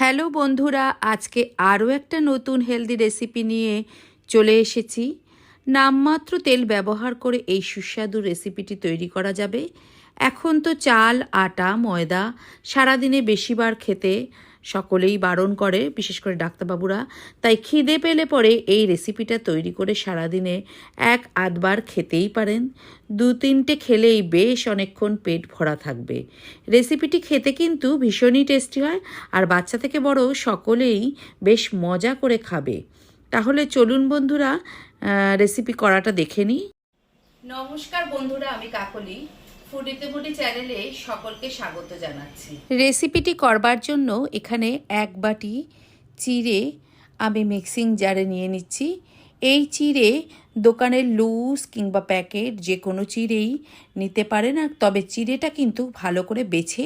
Hello বন্ধুরা, আজকে আরও একটা নতুন হেলদি রেসিপি নিয়ে চলে এসেছি। নামমাত্র তেল ব্যবহার করে এই সুস্বাদু রেসিপিটি তৈরি করা যাবে। এখন তো চাল, আটা, ময়দা সারাদিনে বেশিবার খেতে সকলেই বারণ করে, বিশেষ করে ডাক্তারবাবুরা। তাই খিদে পেলে পরে এই রেসিপিটা তৈরি করে সারাদিনে এক আধবার খেতেই পারেন। দু তিনটে খেলেই বেশ অনেকক্ষণ পেট ভরা থাকবে। রেসিপিটি খেতে কিন্তু ভীষণই টেস্টি হয় আর বাচ্চা থেকে বড় সকলেই বেশ মজা করে খাবে। তাহলে চলুন বন্ধুরা রেসিপি করাটা দেখে নিই। নমস্কার বন্ধুরা, আমি কাকলি। রেসিপিটি করবার জন্য এখানে এক বাটি চিড়ে আমি মিক্সিং জারে নিয়ে নিচ্ছি। এই চিড়ে দোকানের লুজ কিংবা প্যাকেট যে কোনো চিড়েই নিতে পারেন আর তবে চিড়েটা কিন্তু ভালো করে বেছে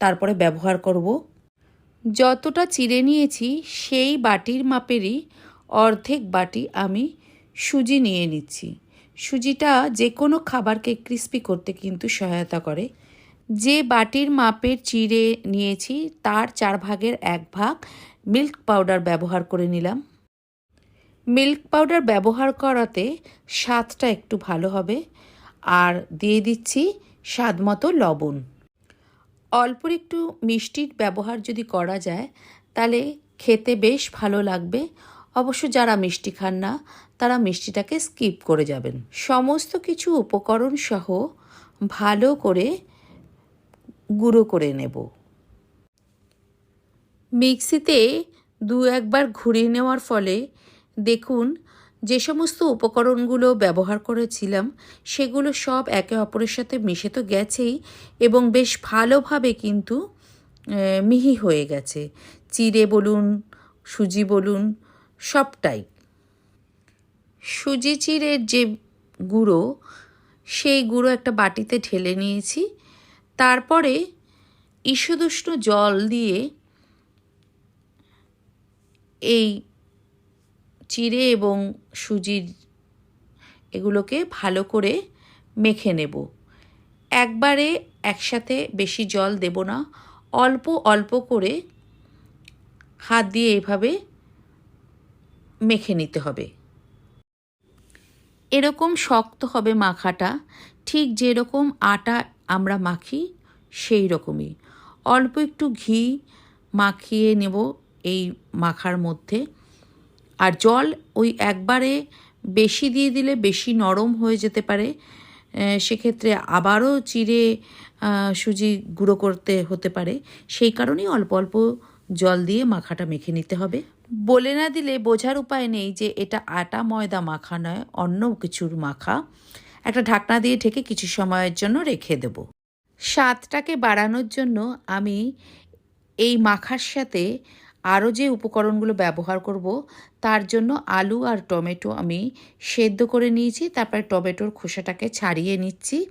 তারপরে ব্যবহার করব। যতটা চিড়ে নিয়েছি সেই বাটির মাপেরই অর্ধেক বাটি আমি সুজি নিয়ে নিচ্ছি। সুজিটা যে কোনো খাবারকে ক্রিস্পি করতে কিন্তু সহায়তা করে। যে বাটির মাপের চিড়ে নিয়েছি, তার চার ভাগের এক ভাগ মিল্ক পাউডার ব্যবহার করে নিলাম। মিল্ক পাউডার ব্যবহার করাতে স্বাদটা একটু ভালো হবে। আর দিয়ে দিচ্ছি স্বাদ মতো লবণ। অল্প একটু মিষ্টির ব্যবহার যদি করা যায়, তাহলে খেতে বেশ ভালো লাগবে। অবশ্য যারা মিষ্টি খান না তারা মিষ্টিটাকে স্কিপ করে যাবেন। সমস্ত কিছু উপকরণ সহ ভালো করে গুঁড়ো করে নেব। মিক্সিতে দু একবার ঘুরিয়ে নেওয়ার ফলে দেখুন, যে সমস্ত উপকরণগুলো ব্যবহার করেছিলাম, সেগুলো সব একে অপরের সাথে মিশে তো গেছেই এবং বেশ ভালোভাবে কিন্তু মিহি হয়ে গেছে। চিড়ে বলুন, সুজি বলুন, সবটাই। সুজি চিড়ের যে গুঁড়ো, সেই গুঁড়ো একটা বাটিতে ঢেলে নিয়েছি। তারপরে ঈষদুষ্ণ জল দিয়ে এই চিড়ে এবং সুজির এগুলোকে ভালো করে মেখে নেব। একবারে একসাথে বেশি জল দেব না, অল্প অল্প করে হাত দিয়ে এভাবে মেখে নিতে হবে। এরকম শক্ত হবে মাখাটা, ঠিক যেরকম আটা আমরা মাখি, সেই রকমই। অল্প একটু ঘি মাখিয়ে নেব এই মাখার মধ্যে। আর জল ওই একবারে বেশি দিয়ে দিলে বেশি নরম হয়ে যেতে পারে। সেক্ষেত্রে আবারও চিড়ে সুজি গুঁড়ো করতে হতে পারে। সেই কারণেই অল্প অল্প জল দিয়ে মাখাটা মেখে নিতে হবে। বলে না দিলে বোঝার উপায় নেই যে এটা আটা, ময়দা মাখা নয়, অন্য কিছুর মাখা। একটা ঢাকনা দিয়ে ঢেকে কিছু সময়ের জন্য রেখে দেব। স্বাদটাকে বাড়ানোর জন্য আমি এই মাখার সাথে আরও যে উপকরণগুলো ব্যবহার করব, তার জন্য আলু আর টমেটো আমি সেদ্ধ করে নিয়েছি। তারপরে টমেটোর খোসাটাকে ছাড়িয়ে নিচ্ছি।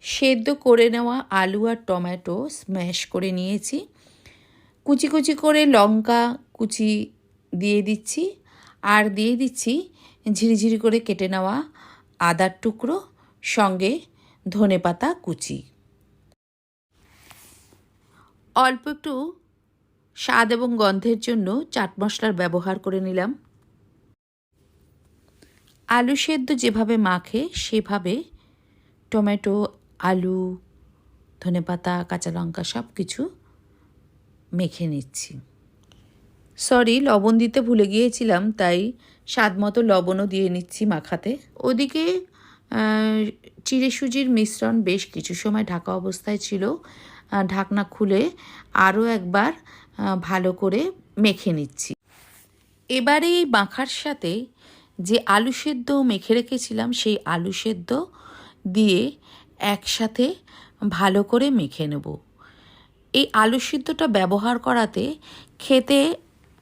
সেদ্ধ করে নেওয়া আলু আর টমেটো স্ম্যাশ করে নিয়েছি। কুচি কুচি করে লঙ্কা কুচি দিয়ে দিচ্ছি। আর দিয়ে দিচ্ছি ঝিরিঝিরি করে কেটে নেওয়া আদার টুকরো, সঙ্গে ধনে পাতা কুচি। অল্প একটু স্বাদ এবং গন্ধের জন্য চাট মশলার ব্যবহার করে নিলাম। আলু সেদ্ধ যেভাবে মাখে, সেভাবে টমেটো, আলু ধনেপাতা কাঁচা লঙ্কা সব কিছু মেখে নিচ্ছি। সরি লবণ দিতে ভুলে গিয়েছিলাম, তাই স্বাদ মতো লবণও দিয়ে নিচ্ছি মাখাতে। ওদিকে চিড়ে সুজির মিশ্রণ বেশ কিছু সময় ঢাকা অবস্থায় ছিল। ঢাকনা খুলে আরও একবার ভালো করে মেখে নিচ্ছি। এবারে এই মাখার সাথে যে আলু সেদ্ধ মেখে রেখেছিলাম, সেই আলু সেদ্ধ দিয়ে একসাথে ভালো করে মেখে নেব। এই আলু সিদ্ধটা ব্যবহার করাতে খেতে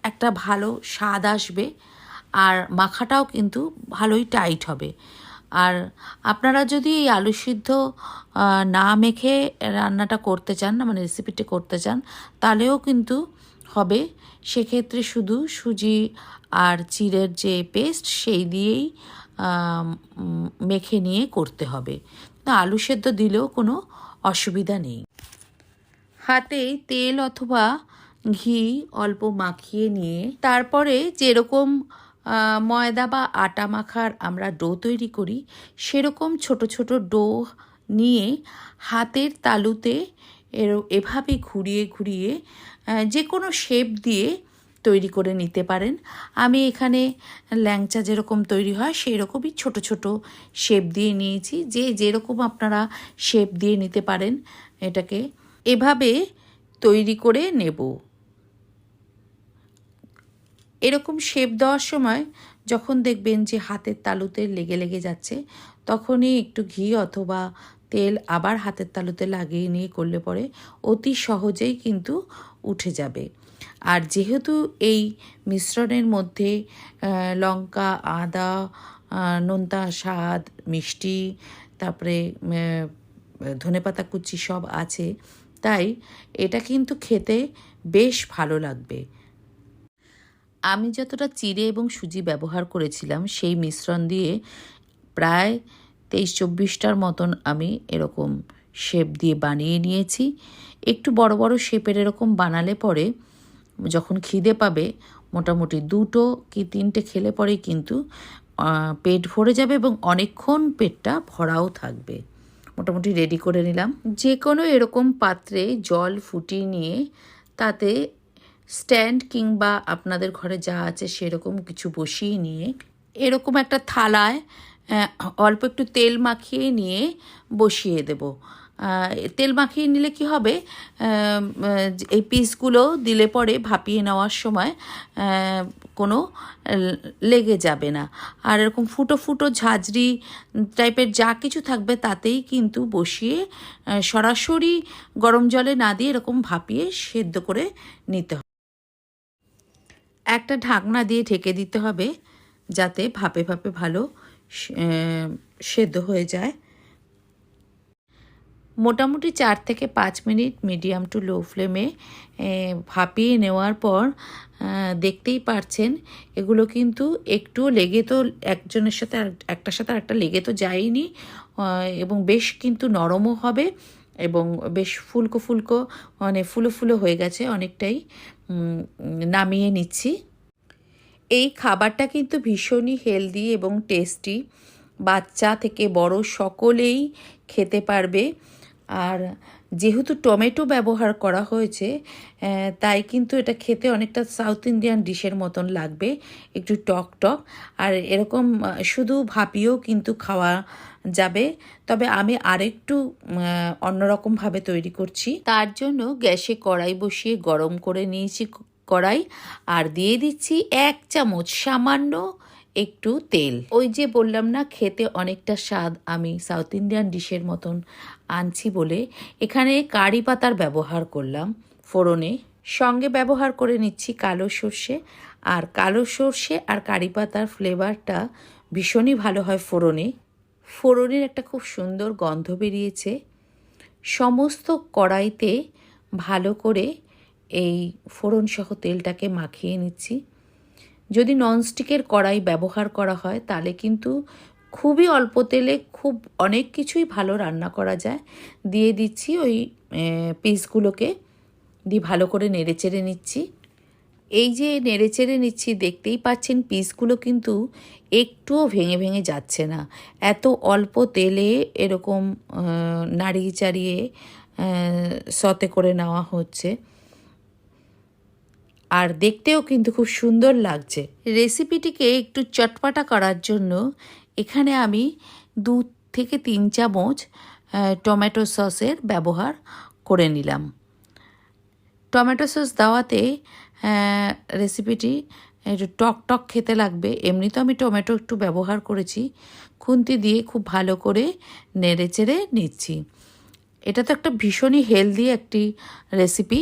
একটা ভালো স্বাদ আসবে আর মাখাটাও কিন্তু ভালোই টাইট হবে। আর আপনারা যদি এই আলু সিদ্ধ না মেখে রান্নাটা করতে চান না মানে রেসিপিটি করতে চান, তাহলেও কিন্তু হবে। সেক্ষেত্রে শুধু সুজি আর চিড়ের যে পেস্ট সেই দিয়েই মেখে নিয়ে করতে হবে। না, আলু সেদ্ধ দিলেও কোনো অসুবিধা নেই। হাতে তেল অথবা ঘি অল্প মাখিয়ে নিয়ে তারপরে যেরকম ময়দা বা আটা মাখার আমরা ডো তৈরি করি, সেরকম ছোট ছোট ডো নিয়ে হাতের তালুতে এর, এভাবে ঘুরিয়ে ঘুরিয়ে যে কোনো শেপ দিয়ে তৈরি করে নিতে পারেন। আমি এখানে ল্যাংচা যেরকম তৈরি হয় সেই রকমই ছোট ছোট শেপ দিয়ে নিয়েছি। যে যেরকম আপনারা শেপ দিয়ে নিতে পারেন এটাকে। এভাবে তৈরি করে নেব। এরকম শেপ দেওয়ার সময় যখন দেখবেন যে হাতের তালুতে লেগে লেগে যাচ্ছে, তখনই একটু ঘি অথবা তেল আবার হাতের তালুতে লাগিয়ে নিয়ে করলে পরে অতি সহজেই কিন্তু উঠে যাবে। আর যেহেতু এই মিশ্রণের মধ্যে লঙ্কা, আদা নোনতা, স্বাদ, মিষ্টি, তারপরে ধনেপাতা কুচি সব আছে, তাই এটা কিন্তু খেতে বেশ ভালো লাগবে। আমি যতটা চিড়ে এবং সুজি ব্যবহার করেছিলাম, সেই মিশ্রণ দিয়ে প্রায় তেইশ চব্বিশটার মতন আমি এরকম শেপ দিয়ে বানিয়ে নিয়েছি। একটু বড় বড় শেপের এরকম বানালে পরে যখন খিদে পাবে, মোটামুটি দুটো কি তিনটে খেলে পরে কিন্তু পেট ভরে যাবে এবং অনেকক্ষণ পেটটা ভরাও থাকবে। মোটামুটি রেডি করে নিলাম। যে কোনো এরকম পাত্রে জল ফুটিয়ে নিয়ে তাতে স্ট্যান্ড কিংবা আপনাদের ঘরে যা আছে সেরকম কিছু বসিয়ে নিয়ে এরকম একটা থালায় অল্প একটু তেল মাখিয়ে নিয়ে বসিয়ে দেব। তেল মাখিয়ে নিলে কি হবে? এই পিসগুলো দিলে পরে ভাপিয়ে নেওয়ার সময় কোনো লেগে যাবে না। আর এরকম ফুটো ফুটো ঝাঁঝরি টাইপের যা কিছু থাকবে তাতেই কিন্তু বসিয়ে সরাসরি গরম জলে না দিয়ে এরকম ভাপিয়ে সেদ্ধ করে নিতে হবে একটা ঢাকনা দিয়ে ঢেকে দিতে হবে যাতে ভাপে ভাপে ভালো সেদ্ধ হয়ে যায়। মোটামুটি চার থেকে পাঁচ মিনিট মিডিয়াম টু লো ফ্লেমে ভাপিয়ে নেওয়ার পর দেখতেই পারছেন, এগুলো কিন্তু একটু লেগে তো একজনের সাথে একটার সাথে আরেকটা লেগে তো যায়নি এবং বেশ কিন্তু নরমও হবে। এবং বেশ ফুলকো ফুলকো মানে ফুলো ফুলো হয়ে গেছে অনেকটাই। নামিয়ে নিচ্ছি। এই খাবারটা কিন্তু ভীষণই হেলদি এবং টেস্টি বাচ্চা থেকে বড় সকলেই খেতে পারবে। আর যেহেতু টমেটো ব্যবহার করা হয়েছে তাই কিন্তু এটা খেতে অনেকটা সাউথ ইন্ডিয়ান ডিশের মতন লাগবে, একটু টক টক। আর এরকম শুধু ভাপিয়েও কিন্তু খাওয়া যাবে। তবে আমি আরেকটু অন্যরকমভাবে তৈরি করছি। তার জন্য গ্যাসে কড়াই বসিয়ে গরম করে নিয়েছি কড়াই। আর দিয়ে দিচ্ছি এক চামচ সামান্য একটু তেল। ওই যে বললাম না, খেতে অনেকটা স্বাদ আমি সাউথ ইন্ডিয়ান ডিশের মতন আনছি বলে এখানে কারি পাতার ব্যবহার করলাম ফোড়নে। সঙ্গে ব্যবহার করে নিচ্ছি কালো সর্ষে। আর কালো সর্ষে আর কারি পাতার ফ্লেভারটা ভীষণই ভালো হয় ফোড়নে। ফোড়নের একটা খুব সুন্দর গন্ধ বেরিয়েছে। সমস্ত কড়াইতে ভালো করে এই ফোড়ন সহ তেলটাকে মাখিয়ে নিচ্ছি। যদি ননস্টিকের কড়াই ব্যবহার করা হয়, তাহলে কিন্তু খুবই অল্প তেলে খুব অনেক কিছুই ভালো রান্না করা যায়। দিয়ে দিচ্ছি ওই পিসগুলোকে দিয়ে ভালো করে নেড়ে চেড়ে নিচ্ছি। এই যে নেড়ে চেড়ে নিচ্ছি, দেখতেই পাচ্ছেন পিসগুলো কিন্তু একটুও ভেঙে ভেঙে যাচ্ছে না। এত অল্প তেলে এরকম নাড়িয়ে চাড়িয়ে সতে করে নেওয়া হচ্ছে। আর দেখতেও কিন্তু খুব সুন্দর লাগছে। রেসিপিটিকে একটু চটপাটা করার জন্য এখানে আমি দু থেকে তিন চামচ টমেটো সসের ব্যবহার করে নিলাম। টমেটো সস দেওয়াতে রেসিপিটি একটু টক টক খেতে লাগবে। এমনি তো আমি টমেটো একটু ব্যবহার করেছি। খুন্তি দিয়ে খুব ভালো করে নেড়ে চেড়ে নিচ্ছি। এটা তো একটা ভীষণই হেলদি একটি রেসিপি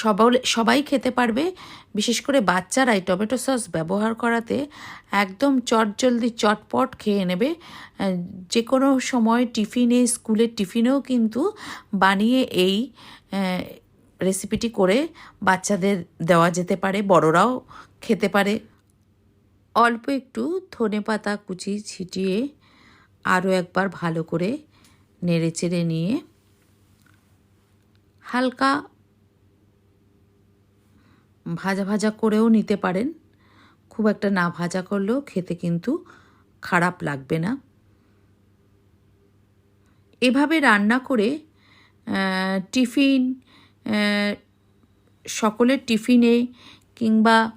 সবাই সবাই খেতে পারবে। বিশেষ করে বাচ্চারাই টমেটো সস ব্যবহার করাতে একদম চটজলদি চটপট খেয়ে নেবে। যে কোনো সময় টিফিনে, স্কুলের টিফিনেও কিন্তু বানিয়ে এই রেসিপিটি করে বাচ্চাদের দেওয়া যেতে পারে, বড়রাও খেতে পারে। অল্প একটু ধনে পাতা কুচি ছিটিয়ে আরও একবার ভালো করে নেড়ে চেড়ে নিয়ে হালকা ভাজা ভাজা করেও নিতে পারেন। খুব একটা না ভাজা করলেও খেতে কিন্তু খারাপ লাগবে না। এভাবে রান্না করে টিফিন সকলের টিফিনে কিংবা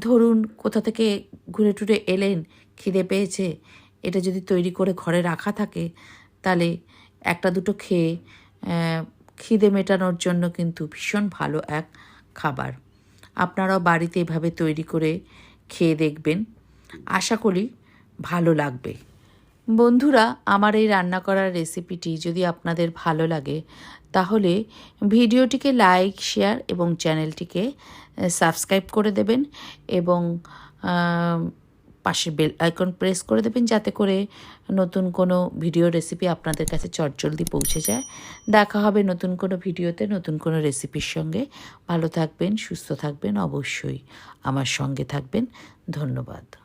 ধরুন কোথা থেকে ঘুরে টুরে এলেন, খিদে পেয়েছে, এটা যদি তৈরি করে ঘরে রাখা থাকে, তাহলে একটা দুটো খেয়ে খিদে মেটানোর জন্য কিন্তু ভীষণ ভালো এক খাবার। আপনারাও বাড়িতে এভাবে তৈরি করে খেয়ে দেখবেন। আশা করি ভালো লাগবে। বন্ধুরা, আমার এই রান্না করার রেসিপিটি যদি আপনাদের ভালো লাগে, তাহলে ভিডিওটিকে লাইক শেয়ার এবং চ্যানেলটিকে সাবস্ক্রাইব করে দেবেন এবং আহ, পাশে বেল আইকন প্রেস করে দেবেন যাতে করে নতুন কোনো ভিডিও রেসিপি আপনাদের কাছে চটজলদি পৌঁছে যায়। দেখা হবে নতুন কোনো ভিডিওতে নতুন কোনো রেসিপির সঙ্গে। ভালো থাকবেন সুস্থ থাকবেন অবশ্যই। আমার সঙ্গে থাকবেন। ধন্যবাদ।